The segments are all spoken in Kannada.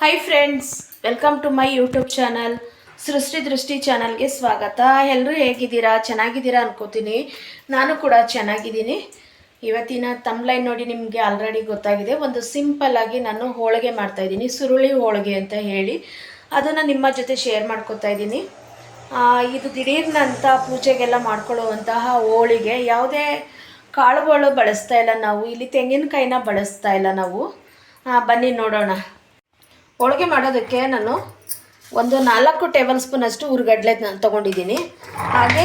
Hi friends welcome to my YouTube channel Srishti Drishti ಚಾನಲ್ಗೆ ಸ್ವಾಗತ. ಎಲ್ಲರೂ ಹೇಗಿದ್ದೀರಾ? ಚೆನ್ನಾಗಿದ್ದೀರಾ ಅನ್ಕೋತೀನಿ. ನಾನು ಕೂಡ ಚೆನ್ನಾಗಿದ್ದೀನಿ. ಇವತ್ತಿನ ತಮ್ಲೈನ್ ನೋಡಿ ನಿಮಗೆ ಆಲ್ರೆಡಿ ಗೊತ್ತಾಗಿದೆ. ಒಂದು ಸಿಂಪಲ್ ಆಗಿ ನಾನು ಹೋಳಿಗೆ ಮಾಡ್ತಾ ಇದ್ದೀನಿ, ಸುರುಳಿ ಹೋಳಿಗೆ ಅಂತ ಹೇಳಿ. ಅದನ್ನು ನಿಮ್ಮ ಜೊತೆ ಶೇರ್ ಮಾಡ್ಕೋತಾ ಇದ್ದೀನಿ. ಇದು ದಿಢೀರ್ನಂಥ ಪೂಜೆಗೆಲ್ಲ ಮಾಡ್ಕೊಳ್ಳುವಂತಹ ಹೋಳಿಗೆ. ಯಾವುದೇ ಕಾಳುಗಳು ಬಳಸ್ತಾ ಇಲ್ಲ ನಾವು. ಇಲ್ಲಿ ತೆಂಗಿನಕಾಯಿನ ಬಳಸ್ತಾ ಇಲ್ಲ ನಾವು. ಬನ್ನಿ ನೋಡೋಣ. ಹೋಳಿಗೆ ಮಾಡೋದಕ್ಕೆ ನಾನು ಒಂದು ನಾಲ್ಕು ಟೇಬಲ್ ಸ್ಪೂನಷ್ಟು ಹುರ್ಗಡ್ಲೆ ನಾನು ತೊಗೊಂಡಿದ್ದೀನಿ. ಹಾಗೆ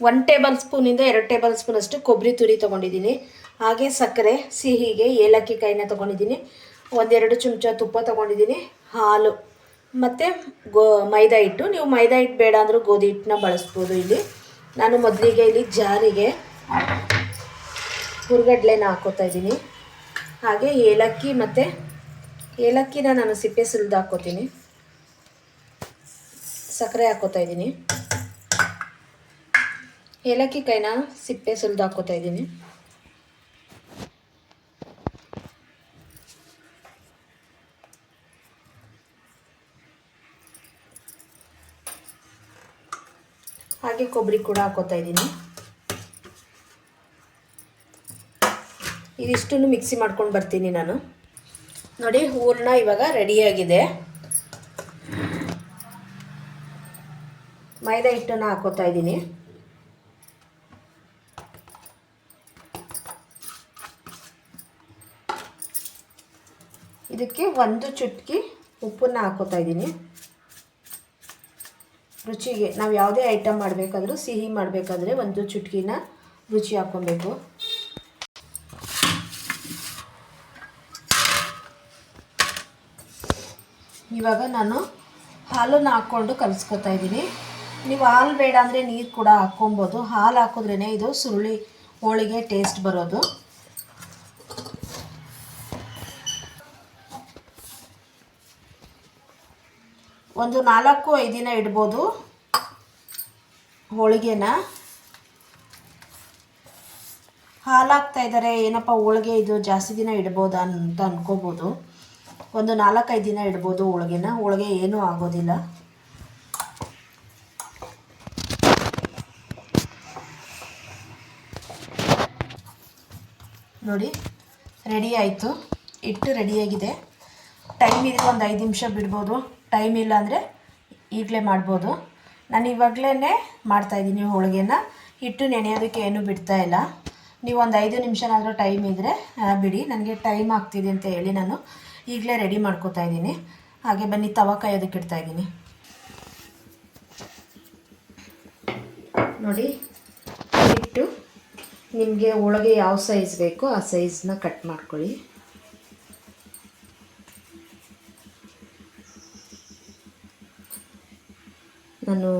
ಒನ್ ಟೇಬಲ್ ಸ್ಪೂನಿಂದ ಎರಡು ಟೇಬಲ್ ಸ್ಪೂನಷ್ಟು ಕೊಬ್ಬರಿ ತುರಿ ತೊಗೊಂಡಿದ್ದೀನಿ. ಹಾಗೆ ಸಕ್ಕರೆ, ಸಿಹಿಗೆ ಏಲಕ್ಕಿ ಕಾಯಿನ ತೊಗೊಂಡಿದ್ದೀನಿ. ಒಂದೆರಡು ಚಮಚ ತುಪ್ಪ ತೊಗೊಂಡಿದ್ದೀನಿ. ಹಾಲು. ಮತ್ತು ಗೋ, ಮೈದಾ ಹಿಟ್ಟು. ನೀವು ಮೈದಾ ಹಿಟ್ಟು ಬೇಡ ಅಂದರೂ ಗೋಧಿ ಹಿಟ್ಟನ್ನ ಬಳಸ್ಬೋದು ಇಲ್ಲಿ. ನಾನು ಮೊದಲಿಗೆ ಇಲ್ಲಿ ಜಾರಿಗೆ ಹುರ್ಗಡ್ಲೆನ ಹಾಕೋತಾ ಇದ್ದೀನಿ. ಹಾಗೆ ಏಲಕ್ಕಿ ಮತ್ತು ಏಲಕ್ಕಿನ ನಾನು ಸಿಪ್ಪೆ ಸುಲಿದು ಹಾಕ್ಕೋತೀನಿ. ಸಕ್ಕರೆ ಹಾಕೋತಾ ಇದ್ದೀನಿ. ಏಲಕ್ಕಿ ಕೈನ ಸಿಪ್ಪೆ ಸುಲಿದು ಹಾಕ್ಕೋತಾ ಇದ್ದೀನಿ. ಹಾಗೆ ಕೊಬ್ಬರಿ ಕೂಡ ಹಾಕೋತಾ ಇದ್ದೀನಿ. ಇದಿಷ್ಟನ್ನು ಮಿಕ್ಸಿ ಮಾಡ್ಕೊಂಡು ಬರ್ತೀನಿ ನಾನು. ನೋಡಿ, ಹೂರ್ಣ ಇವಾಗ ರೆಡಿಯಾಗಿದೆ ಮೈದಾ ಹಿಟ್ಟನ್ನು ಹಾಕೋತಾ ಇದ್ದೀನಿ. ಇದಕ್ಕೆ ಒಂದು ಚುಟ್ಕಿ ಉಪ್ಪನ್ನು ಹಾಕೋತಾ ಇದ್ದೀನಿ. ರುಚಿಗೆ, ನಾವು ಯಾವುದೇ ಐಟಮ್ ಮಾಡಬೇಕಾದ್ರೂ, ಸಿಹಿ ಮಾಡಬೇಕಾದ್ರೆ ಒಂದು ಚುಟ್ಕಿನ ರುಚಿ ಹಾಕ್ಕೊಬೇಕು. ಇವಾಗ ನಾನು ಹಾಲನ್ನು ಹಾಕ್ಕೊಂಡು ಕಲಿಸ್ಕೊತಾ ಇದ್ದೀನಿ. ನೀವು ಹಾಲು ಬೇಡ ಅಂದರೆ ನೀರು ಕೂಡ ಹಾಕ್ಕೊಬೋದು. ಹಾಲು ಹಾಕಿದ್ರೇ ಇದು ಸುರುಳಿ ಹೋಳಿಗೆ ಟೇಸ್ಟ್ ಬರೋದು. ಒಂದು ನಾಲ್ಕು ದಿನ ಇಡ್ಬೋದು ಹೋಳಿಗೆನ. ಹಾಲು ಹಾಕ್ತಾ ಇದ್ದಾರೆ ಏನಪ್ಪ ಹೋಳಿಗೆ ಇದು ಜಾಸ್ತಿ ದಿನ ಇಡ್ಬೋದಾ ಅಂತ ಅನ್ಕೋಬೋದು. ಒಂದು ನಾಲ್ಕೈದು ದಿನ ಇಡ್ಬೋದು ಹೋಳಿಗೆನ. ಹೋಳಿಗೆ ಏನೂ ಆಗೋದಿಲ್ಲ. ನೋಡಿ ರೆಡಿ ಆಯಿತು. ಹಿಟ್ಟು ರೆಡಿಯಾಗಿದೆ ಟೈಮ್ ಇದ್ರೆ ಒಂದು ಐದು ನಿಮಿಷ ಬಿಡ್ಬೋದು. ಟೈಮ್ ಇಲ್ಲ ಅಂದರೆ ಈಗಲೇ ಮಾಡ್ಬೋದು. ನಾನು ಇವಾಗಲೇ ಮಾಡ್ತಾಯಿದ್ದೀನಿ ಹೋಳಿಗೆನ. ಹಿಟ್ಟು ನೆನೆಯೋದಕ್ಕೆ ಏನೂ ಬಿಡ್ತಾ ಇಲ್ಲ. ನೀವು ಒಂದು ಐದು ನಿಮಿಷನಾದರೂ ಟೈಮ್ ಇದ್ದರೆ ಬಿಡಿ. ನನಗೆ ಟೈಮ್ ಆಗ್ತಿದೆ ಅಂತ ಹೇಳಿ ನಾನು ಈಗಲೇ ರೆಡಿ ಮಾಡ್ಕೋತಾ ಇದ್ದೀನಿ. ಹಾಗೆ ಬನ್ನಿ, ತವ ಕಾಯೋದಕ್ಕೆ ಇಡ್ತಾ ಇದ್ದೀನಿ. ನೋಡಿ, ಇಟ್ಟು ನಿಮಗೆ ಒಳಗೆ ಯಾವ ಸೈಜ್ ಬೇಕೋ ಆ ಸೈಜ್ನ ಕಟ್ ಮಾಡ್ಕೊಳ್ಳಿ. ನಾನು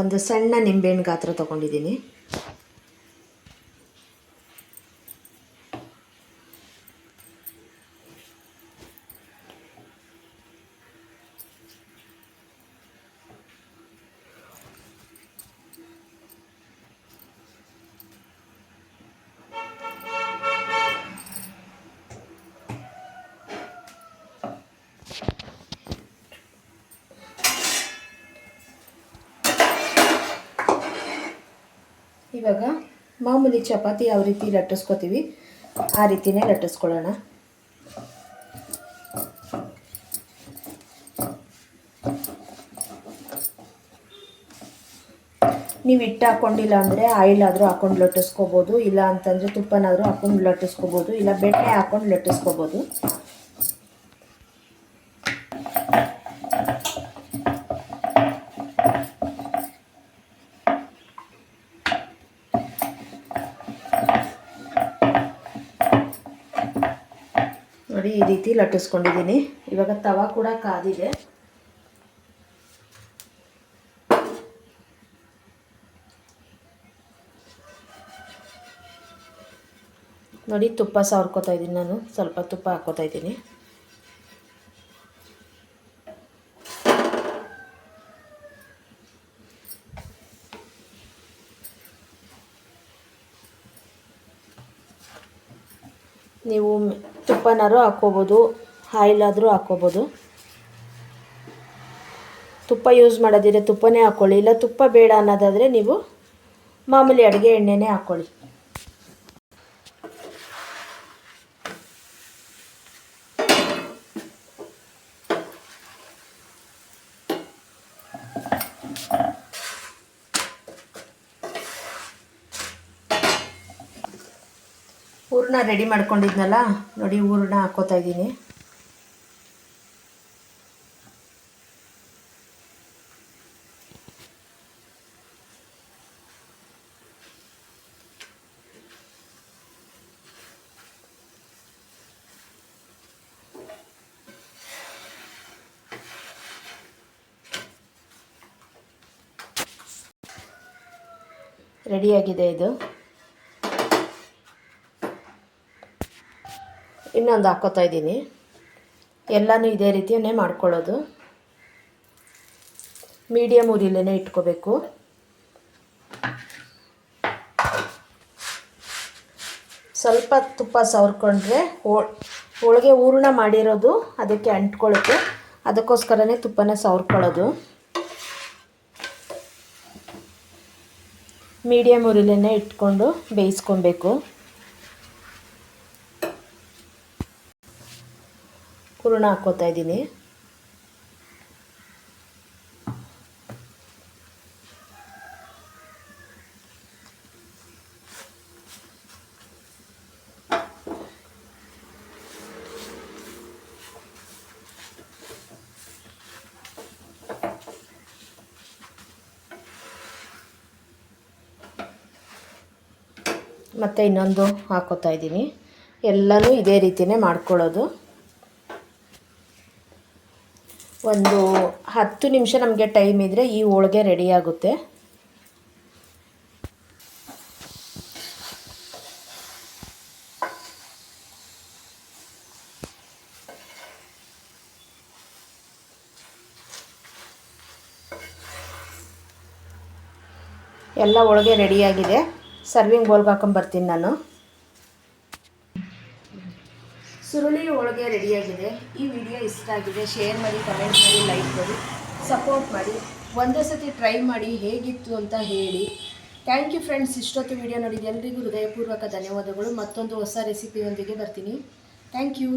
ಒಂದು ಸಣ್ಣ ನಿಂಬೆಹಣ್ಣು ಗಾತ್ರ ತೊಗೊಂಡಿದ್ದೀನಿ. ಇವಾಗ ಮಾಮೂಲಿ ಚಪಾತಿ ಯಾವ ರೀತಿ ಲಟ್ಟಿಸ್ಕೋತೀವಿ, ಆ ರೀತಿನೇ ಲಟ್ಟಿಸ್ಕೊಳ್ಳೋಣ. ನೀವು ಹಿಟ್ಟು ಹಾಕ್ಕೊಂಡಿಲ್ಲ ಅಂದರೆ ಆಯಿಲ್ ಆದರೂ ಹಾಕೊಂಡು ಲಟ್ಟಿಸ್ಕೋಬೋದು, ಇಲ್ಲ ಅಂತಂದರೆ ತುಪ್ಪನಾದರೂ ಹಾಕೊಂಡು ಲಟ್ಟಿಸ್ಕೋಬೋದು, ಇಲ್ಲ ಬೆಣ್ಣೆ ಹಾಕೊಂಡು ಲಟ್ಟಿಸ್ಕೋಬೋದು. ಈ ರೀತಿ ಲಟ್ಟಿಸ್ಕೊಂಡಿದ್ದೀನಿ. ಇವಾಗ ತವ ಕೂಡ ಕಾದಿದೆ. ನೋಡಿ, ತುಪ್ಪ ಸಾರ್ಕೋತಾ ಇದ್ದೀನಿ ನಾನು. ಸ್ವಲ್ಪ ತುಪ್ಪ ಹಾಕೋತಾ ಇದ್ದೀನಿ. ನೀವು ತುಪ್ಪನಾರು ಹಾಕ್ಕೋಬೋದು ಆಯಿಲ್ ಆದರೂ ಹಾಕ್ಕೋಬೋದು. ತುಪ್ಪ ಯೂಸ್ ಮಾಡೋದಿದ್ರೆ ತುಪ್ಪನೇ ಹಾಕ್ಕೊಳ್ಳಿ ಇಲ್ಲ ತುಪ್ಪ ಬೇಡ ಅನ್ನೋದಾದರೆ ನೀವು ಮಾಮೂಲಿ ಅಡುಗೆ ಎಣ್ಣೆನೇ ಹಾಕ್ಕೊಳ್ಳಿ ಹೂರಣ ರೆಡಿ ಮಾಡ್ಕೊಂಡಿದ್ನಲ್ಲ ನೋಡಿ ಹೂರಣ ಹಾಕೋತಾ ಇದ್ದೀನಿ. ರೆಡಿಯಾಗಿದೆ ಇದು. ಇನ್ನೊಂದು ಹಾಕೋತಾ ಇದ್ದೀನಿ. ಎಲ್ಲನೂ ಇದೇ ರೀತಿಯೇ ಮಾಡ್ಕೊಳ್ಳೋದು. ಮೀಡಿಯಮ್ ಉರಿಲೇ ಇಟ್ಕೋಬೇಕು. ಸ್ವಲ್ಪ ತುಪ್ಪ ಸವರ್ಕೊಂಡ್ರೆ ಹೋಳಿಗೆ ಹೂರ್ಣ ಮಾಡಿರೋದು ಅದಕ್ಕೆ ಅಂಟ್ಕೊಳ್ಳುತ್ತೆ ಅದಕ್ಕೋಸ್ಕರನೇ ತುಪ್ಪನ ಸವರ್ಕೊಳ್ಳೋದು. ಮೀಡಿಯಮ್ ಉರಿಲೇ ಇಟ್ಕೊಂಡು ಬೇಯಿಸ್ಕೊಬೇಕು. ಹೂರಣ ಹಾಕ್ಕೋತಾ ಇದ್ದೀನಿ. ಮತ್ತು ಇನ್ನೊಂದು ಹಾಕೋತಾ ಇದ್ದೀನಿ. ಎಲ್ಲನೂ ಇದೇ ರೀತಿಯೇ ಮಾಡ್ಕೊಳ್ಳೋದು. ಒಂದು ಹತ್ತು ನಿಮಿಷ ನಮಗೆ ಟೈಮ್ ಇದ್ದರೆ ಈ ಹೋಳಿಗೆ ರೆಡಿ ಆಗುತ್ತೆ. ಎಲ್ಲ ಹೋಳಿಗೆ ರೆಡಿಯಾಗಿದೆ ಸರ್ವಿಂಗ್ ಬೌಲ್ಗೆ ಹಾಕೊಂಬರ್ತೀನಿ ನಾನು. ಸುರುಳಿ ಹೋಳಿಗೆ ರೆಡಿಯಾಗಿದೆ. ಈ ವಿಡಿಯೋ ಇಷ್ಟ ಆಗಿದೆ ಶೇರ್ ಮಾಡಿ ಕಮೆಂಟ್ ಮಾಡಿ ಲೈಕ್ ಮಾಡಿ ಸಪೋರ್ಟ್ ಮಾಡಿ. ಒಂದೇ ಸತಿ ಟ್ರೈ ಮಾಡಿ, ಹೇಗಿತ್ತು ಅಂತ ಹೇಳಿ. ಥ್ಯಾಂಕ್ ಯು ಫ್ರೆಂಡ್ಸ್ ಇಷ್ಟೊತ್ತು ವಿಡಿಯೋ ನೋಡಿದ ಎಲ್ಲರಿಗೂ ಹೃದಯಪೂರ್ವಕ ಧನ್ಯವಾದಗಳು. ಮತ್ತೊಂದು ಹೊಸ ರೆಸಿಪಿಯೊಂದಿಗೆ ಬರ್ತೀನಿ. Thank you